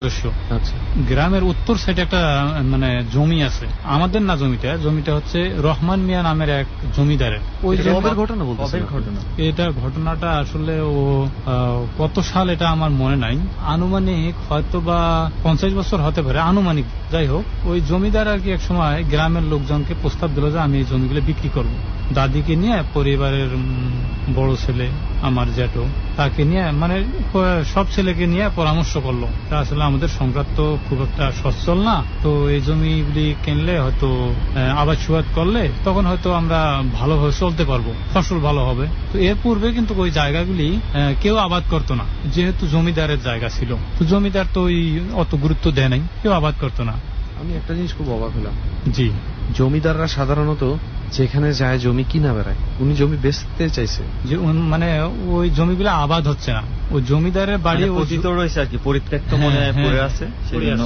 আচ্ছা। গ্রামের উত্তর সাইডে একটা মানে জমি আছে। আমাদের না জমিটা জমিটা হচ্ছে রহমান মিয়া নামের এক জমিদারের। ওই ঘটনা ঘটনা? এটা ঘটনাটা আসলে ও কত সাল এটা আমার মনে নাই। আনুমানিক হয়তো বা পঞ্চাশ বছর হতে পারে। আনুমানিক যাই হোক ওই জমিদার আর কি এক সময় গ্রামের লোকজনকে প্রস্তাব দিল যে আমি এই জমিগুলো বিক্রি করব। দাদিকে নিয়ে পরিবারের বড় ছেলে আমার জ্যাঠো তাকে নিয়ে মানে সব ছেলেকে নিয়ে পরামর্শ করল। আসলে আমাদের সংক্রান্ত তো খুব একটা সচ্ছল না। তো এই জমিগুলি কিনলে হয়তো আবাদ সুবাদ করলে তখন হয়তো আমরা ভালোভাবে চলতে পারব ফসল ভালো হবে। তো এর পূর্বে কিন্তু ওই জায়গাগুলি কেউ আবাদ করতো না যেহেতু জমিদারের জায়গা ছিল। তো জমিদার তো ওই অত গুরুত্ব দেয় নাই কেউ আবাদ করতো না। আমি একটা জিনিস খুব অবাক হলাম। জি। জমিদাররা সাধারণত যেখানে যায় জমি কিনা বেড়ায়। উনি জমি বেচতে চাইছে। যে মানে ওই জমিগুলো আবাদ হচ্ছে না। ওই জমিদারের বাড়ি মানে ওই পতিত রয়েছে আর কি পরিত্যক্ত হ্যাঁ, মনে হ্যাঁ, পড়ে আছে।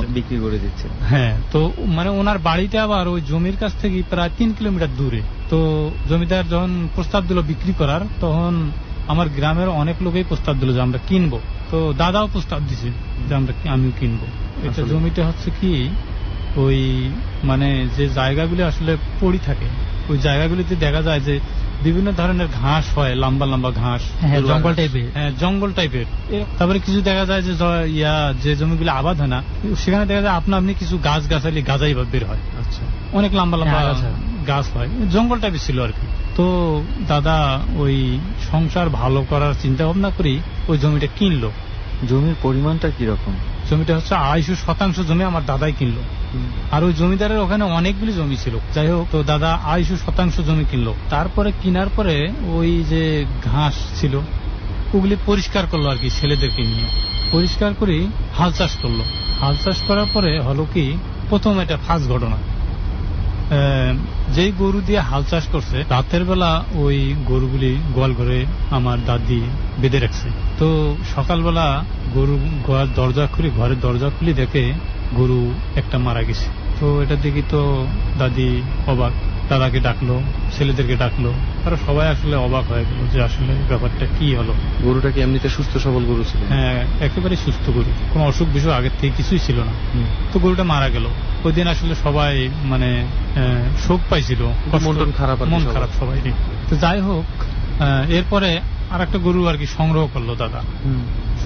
বিক্রি করে দিচ্ছে। হ্যাঁ তো মানে ওনার বাড়িটা আবার ওই জমির কাছ থেকে প্রায় তিন কিলোমিটার দূরে। তো জমিদার যখন প্রস্তাব দিল বিক্রি করার তখন আমার গ্রামের অনেক লোকেই প্রস্তাব দিল যে আমরা কিনবো। তো দাদাও প্রস্তাব দিছে যে আমরা আমিও কিনবো। এটা? জমিটা হচ্ছে কি ওই মানে যে জায়গাগুলি আসলে পড়ি থাকে ওই জায়গাগুলিতে দেখা যায় যে বিভিন্ন ধরনের ঘাস হয় লম্বা লম্বা ঘাস হ্যাঁ, জঙ্গল টাইপের। হ্যাঁ জঙ্গল টাইপের তারপরে কিছু দেখা যায় যে ইয়া যে জমিগুলো আবাদ হয় না সেখানে দেখা যায় আপনা আপনি কিছু গাছ গাছালি গাছাই বা বের হয়। আচ্ছা। অনেক লম্বা লম্বা হ্যাঁ, গাছ। হয়। জঙ্গল টাইপের ছিল আর কি। তো দাদা ওই সংসার ভালো করার চিন্তা ভাবনা করি ওই জমিটা কিনলো। জমির পরিমাণটা কীরকম? জমিটা হচ্ছে আড়াইশো শতাংশ জমি আমার দাদাই কিনলো। আর ওই জমিদারের ওখানে অনেকগুলি জমি ছিল। যাই হোক তো দাদা আড়াইশো শতাংশ জমি কিনলো। তারপরে কিনার পরে ওই যে ঘাস ছিল ওগুলি পরিষ্কার করল আর কি ছেলেদেরকে নিয়ে। পরিষ্কার করে হাল চাষ করল। হাল চাষ করার পরে হলো কি প্রথম এটা ফাঁস ঘটনা। যেই গরু দিয়ে হাল চাষ করছে, রাতের বেলা ওই গরুগুলি গোয়াল ঘরে আমার দাদি বেঁধে রাখছে। তো সকালবেলা গরু গোয়াল দরজা খুলি, ঘরের দরজা খুলি দেখে গরু একটা মারা গেছে। তো এটা দেখি তো দাদি অবাক। দাদাকে ডাকলো ছেলেদেরকে ডাকলো। তারা সবাই আসলে অবাক হয়ে গেল যে আসলে ব্যাপারটা কি হলো। গরুটা কি এমনিতে সুস্থ সবল গরু ছিল? হ্যাঁ একেবারে সুস্থ গরু। কোনো অসুখ বিসুখ আগের থেকে কিছুই ছিল না। তো গরুটা মারা গেল। ওই দিন আসলে সবাই মানে শোক পাইছিল। মন খারাপ মন খারাপ সবাই তো যাই হোক এরপরে আর একটা গরু আর কি সংগ্রহ করল দাদা।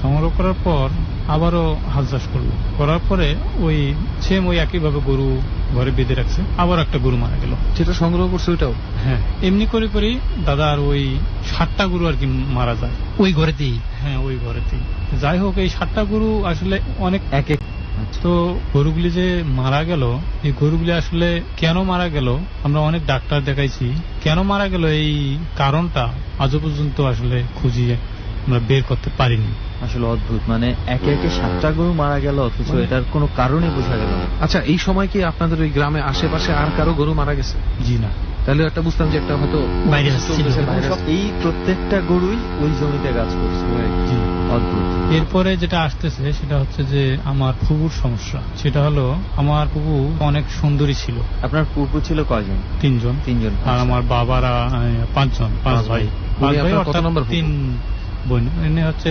সংগ্রহ করার পর আবারও হাল চাষ করল। করার পরে ওই সেম ওই একইভাবে গরু ঘরে বেঁধে রাখছে। আবার একটা গরু মারা গেল। যেটা সংগ্রহ করছে ওইটাও? হ্যাঁ। এমনি করে করি আর ওই ষাটটা গরু আর কি মারা যায়। ওই ঘরেতেই? হ্যাঁ ওই ঘরেতেই। যাই হোক এই ষাটটা গরু আসলে অনেক এক এক আচ্ছা। তো গরুগুলি যে মারা গেল এই গরুগুলি আসলে কেন মারা গেল? আমরা অনেক ডাক্তার দেখাইছি। কেন মারা গেল? এই কারণটা আজও পর্যন্ত আসলে খুঁজিয়ে আমরা বের করতে পারিনি। আসলে অদ্ভুত মানে একে একে সাতটা গরু মারা গেল অথচ এটার কোনো কারণই বোঝা গেল আচ্ছা এই সময় কি আপনাদের ওই গ্রামে আশেপাশে আর কারও গরু মারা গেছে? জি না। তাহলে একটা বুঝতাম যে একটা হয়তো এই প্রত্যেকটা গরুই ওই জমিতে গাছ করছে অদ্ভুত। এরপরে যেটা আসতেছে সেটা হচ্ছে যে আমার ফুবুর সমস্যা। সেটা হলো আমার ফুবু অনেক সুন্দরী ছিল। আপনার পূর্ব ছিল কয়জন? তিনজন। তিনজন আর আচ্ছা। আমার বাবারা পাঁচজন পাঁচ ভাই। ভাই। পাঁচ ভাই অর্থাৎ নম্বর তিন বোন ইনি হচ্ছে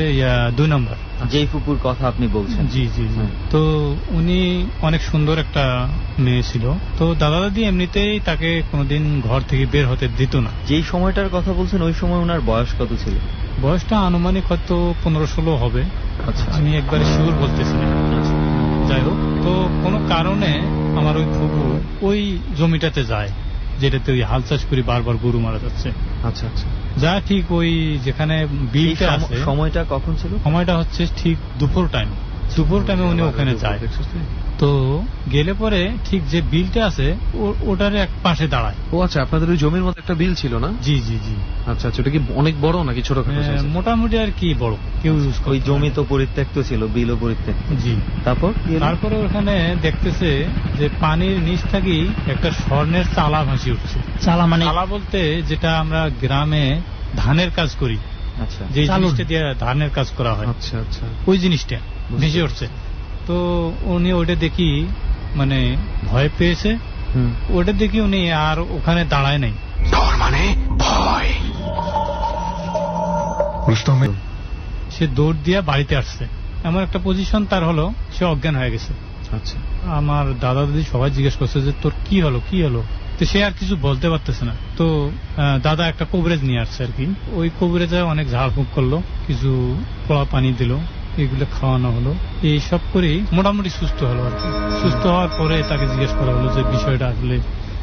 দুই নম্বর। যেই ফুপুর কথা আপনি বলছেন। জি জি জি। তো উনি অনেক সুন্দর একটা মেয়ে ছিল। তো দাদা দাদি এমনিতেই তাকে কোনোদিন ঘর থেকে বের হতে দিত না। যেই সময়টার কথা বলছেন ওই সময় ওনার বয়স কত ছিল? বয়সটা আনুমানিক হয়তো পনেরো ষোলো হবে। আচ্ছা। আমি একবারে শিওর বলতেছি না। যাই হোক তো কোনো কারণে আমার ওই ফুবু ওই জমিটাতে যায় যেটাতে ওই হাল চাষ করে বারবার গরু মারা যাচ্ছে। আচ্ছা আচ্ছা। যা ঠিক ওই যেখানে বিলটা আছে সময়টা কখন ছিল? সময়টা হচ্ছে ঠিক দুপুর টাইম দুপুর টাইমে উনি ওখানে যায়? তো গেলে পরে ঠিক যে বিলটা আছে ওটার এক পাশে দাঁড়ায়। ও আচ্ছা আপনাদের ওই জমির মধ্যে একটা বিল ছিল না? জি জি জি। আচ্ছা আচ্ছা ওটা কি অনেক বড় নাকি ছোটখাটো মোটামুটি আর কি বড় কেউ ইউজ ওই জমি তো পরিত্যক্ত ছিল বিলও পরিত্যক্ত। জি। তারপর তারপরে ওখানে দেখতেছে যে পানির নিচ থেকেই একটা স্বর্ণের চালা ভাসি উঠছে। চালা মানে? চালা বলতে যেটা আমরা গ্রামে ধানের কাজ করি। আচ্ছা। যে জিনিসটা দিয়ে ধানের কাজ করা হয়। আচ্ছা আচ্ছা। ওই জিনিসটা ভেসে উঠছে। তো উনি ওটা দেখি মানে ভয় পেয়েছে। ওটা দেখি উনি আর ওখানে দাঁড়ায় নাই। রুস্তমের সে দৌড় দিয়ে বাড়িতে আসছে। এমন একটা পজিশন তার হলো সে অজ্ঞান হয়ে গেছে। আচ্ছা। আমার দাদা দাদি সবাই জিজ্ঞেস করছে যে তোর কি হলো কি হলো? তো সে আর কিছু বলতে পারতেছে না। তো আহ, দাদা একটা কবরেজ নিয়ে আসছে আর কি। ওই কবরেজে অনেক ঝাড়ফুঁক করল কিছু পোড়া পানি দিল। এগুলো খাওয়ানো হলো। এই সব করেই মোটামুটি সুস্থ হলো আর কি। সুস্থ হওয়ার পরে তাকে জিজ্ঞেস করা হলো যে বিষয়টা আসলে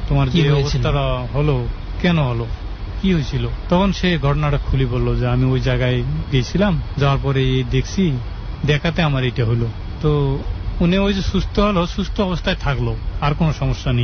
তোমার কি যে অবস্থাটা হলো কেন হলো? কি হয়েছিল? তখন সে ঘটনাটা খুলে বলল যে আমি ওই জায়গায় গেছিলাম যাওয়ার পরে এই দেখছি দেখাতে আমার এটা হলো। তো উনি ওই যে সুস্থ হলো সুস্থ অবস্থায় থাকল আর কোনো সমস্যা নেই।